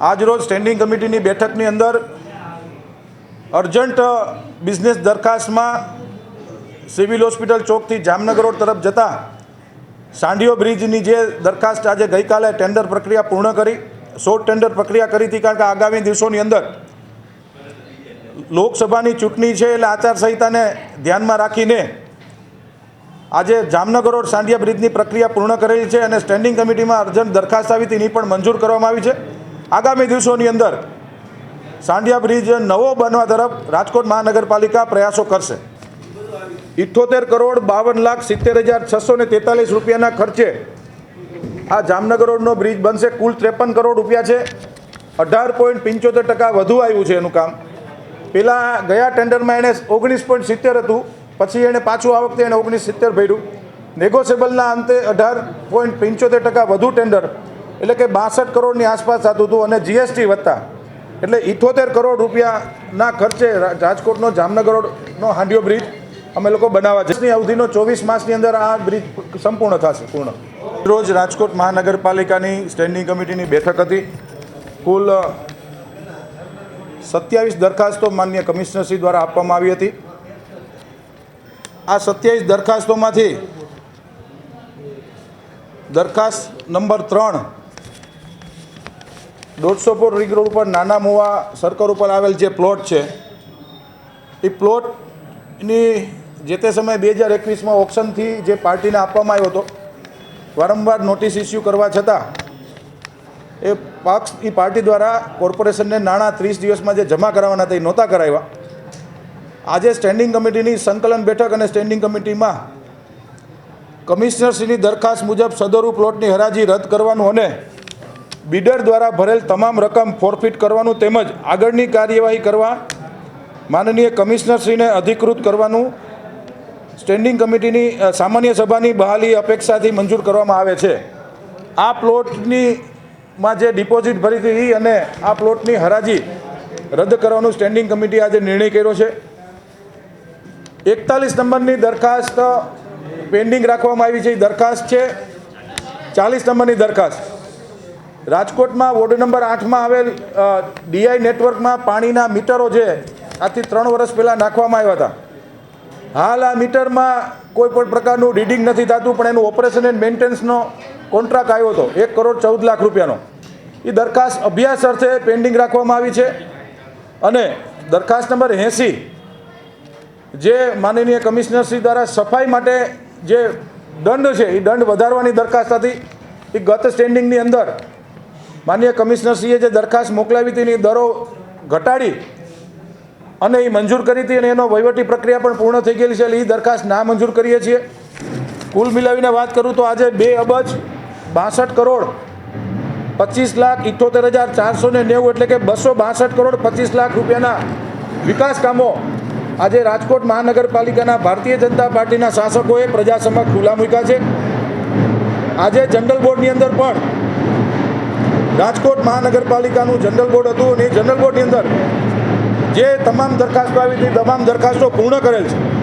આજરોજ સ્ટેન્ડિંગ કમિટીની બેઠકની અંદર અર્જન્ટ બિઝનેસ દરખાસ્તમાં સિવિલ હોસ્પિટલ ચોકથી જામનગર રોડ તરફ જતા સાંડિયો બ્રિજની જે દરખાસ્ત આજે ગઈકાલે ટેન્ડર પ્રક્રિયા પૂર્ણ કરી શોર્ટ ટેન્ડર પ્રક્રિયા કરી હતી કારણ કે આગામી દિવસોની અંદર લોકસભાની ચૂંટણી છે એટલે આચારસંહિતાને ધ્યાનમાં રાખીને આજે જામનગર રોડ સાંઢિયા બ્રિજની પ્રક્રિયા પૂર્ણ કરેલી છે અને સ્ટેન્ડિંગ કમિટીમાં અર્જન્ટ દરખાસ્ત આવી હતી પણ મંજૂર કરવામાં આવી છે. આગામી દિવસોની અંદર સાંડિયા બ્રિજ નવો બનવા તરફ રાજકોટ મહાનગરપાલિકા પ્રયાસો કરશે. ઇઠ્ઠોતેર કરોડ બાવન લાખ સિત્તેર હજાર છસો ને તેતાલીસ રૂપિયાના ખર્ચે આ જામનગર રોડનો બ્રિજ બનશે. કુલ ત્રેપન કરોડ રૂપિયા છે. અઢાર પોઈન્ટ પંચોતેર ટકા વધુ આવ્યું છે એનું કામ. પહેલાં ગયા ટેન્ડરમાં એણે ઓગણીસ પોઈન્ટ સિત્તેર હતું. પછી એણે પાછું આ વખતે એણે ઓગણીસ સિત્તેર ભર્યું. નેગોશિયેબલના અંતે અઢાર પોઈન્ટ પંચોતેર ટકા વધુ ટેન્ડર એટલે કે બાસઠ કરોડની આસપાસ થતું હતું અને જીએસટી વધતા. એટલે ઇઠોતેર કરોડ રૂપિયાના ખર્ચે રાજકોટનો જામનગરનો હાંડિયો બ્રિજ અમે લોકો બનાવવા છે ની અવધિનો ચોવીસ માસની અંદર આ બ્રિજ સંપૂર્ણ થશે, પૂર્ણ. રોજ રાજકોટ મહાનગરપાલિકાની સ્ટેન્ડિંગ કમિટીની બેઠક હતી. કુલ સત્યાવીસ દરખાસ્તો માન્ય કમિશનરશ્રી દ્વારા આપવામાં આવી હતી. આ સત્યાવીસ દરખાસ્તોમાંથી દરખાસ્ત નંબર ત્રણ દોઢસોપુર રિંગ રોડ ઉપર નાના મોવા સર્કલ ઉપર આવેલ જે પ્લોટ છે, એ પ્લોટની જે તે સમયે બે હજાર એકવીસમાં ઓપ્શનથી જે પાર્ટીને આપવામાં આવ્યો હતો, વારંવાર નોટિસ ઇસ્યુ કરવા છતાં, એ પક્ષ, એ પાર્ટી દ્વારા કોર્પોરેશનને નાણાં ત્રીસ દિવસમાં જે જમા કરાવવાના હતા એ નહોતા કરાવ્યા. આજે સ્ટેન્ડિંગ કમિટીની સંકલન બેઠક અને સ્ટેન્ડિંગ કમિટીમાં કમિશનરશ્રીની દરખાસ્ત મુજબ સદરૂ પ્લોટની હરાજી રદ કરવાનું અને બિડર દ્વારા ભરેલ તમામ રકમ ફોરફિટ કરવાનું તેમજ આગળની કાર્યવાહી કરવા માનનીય કમિશનરશ્રીને અધિકૃત કરવાનું સ્ટેન્ડિંગ કમિટીની સામાન્ય સભાની બહાલી અપેક્ષાથી મંજૂર કરવામાં આવે છે. આ પ્લોટની માં જે ડિપોઝિટ ભરી હતી અને આ પ્લોટની હરાજી રદ કરવાનું સ્ટેન્ડિંગ કમિટી આજે નિર્ણય કર્યો છે. એકતાલીસ નંબરની દરખાસ્ત પેન્ડિંગ રાખવામાં આવી છે. એ દરખાસ્ત છે. ચાલીસ નંબરની દરખાસ્ત. રાજકોટમાં વોર્ડ નંબર આઠમાં આવેલ ડીઆઈ નેટવર્કમાં પાણીના મીટરો છે આજથી ત્રણ વર્ષ પહેલાં નાખવામાં આવ્યા હતા. હાલ આ મીટરમાં કોઈ પણ પ્રકારનું રીડિંગ નથી થતું, પણ એનું ઓપરેશન એન્ડ મેન્ટેનન્સનો કોન્ટ્રાક્ટ આવ્યો હતો, એક કરોડ ચૌદ લાખ રૂપિયાનો. એ દરખાસ્ત અભ્યાસ અર્થે પેન્ડિંગ રાખવામાં આવી છે. અને દરખાસ્ત નંબર એંસી, જે માનનીય કમિશનરશ્રી દ્વારા સફાઈ માટે જે દંડ છે એ દંડ વધારવાની દરખાસ્ત હતી એ ગત સ્ટેન્ડિંગની અંદર માનનીય કમિશનરશ્રીએ જે દરખાસ્ત મોકલાવી હતી એની દરો ઘટાડી અને એ મંજૂર કરી હતી અને એનો વહીવટી પ્રક્રિયા પણ પૂર્ણ થઈ ગયેલી છે એટલે એ દરખાસ્ત ના મંજૂર કરીએ છીએ. કુલ મિલાવીને વાત કરું તો આજે બે અબજ બાસઠ કરોડ પચીસ લાખ ઇઠ્ઠોતેર હજાર ચારસો ને નેવું એટલે કે બસો બાસઠ કરોડ પચીસ લાખ રૂપિયાના વિકાસ કામો આજે રાજકોટ મહાનગરપાલિકાના ભારતીય જનતા પાર્ટીના શાસકોએ પ્રજા સમક્ષ ખુલ્લા મૂક્યા છે. આજે જનરલ બોર્ડની અંદર પણ રાજકોટ મહાનગરપાલિકાનું જનરલ બોર્ડ હતું અને એ જનરલ બોર્ડની અંદર જે તમામ દરખાસ્તો આવી હતી, તમામ દરખાસ્તો પૂર્ણ કરેલ છે.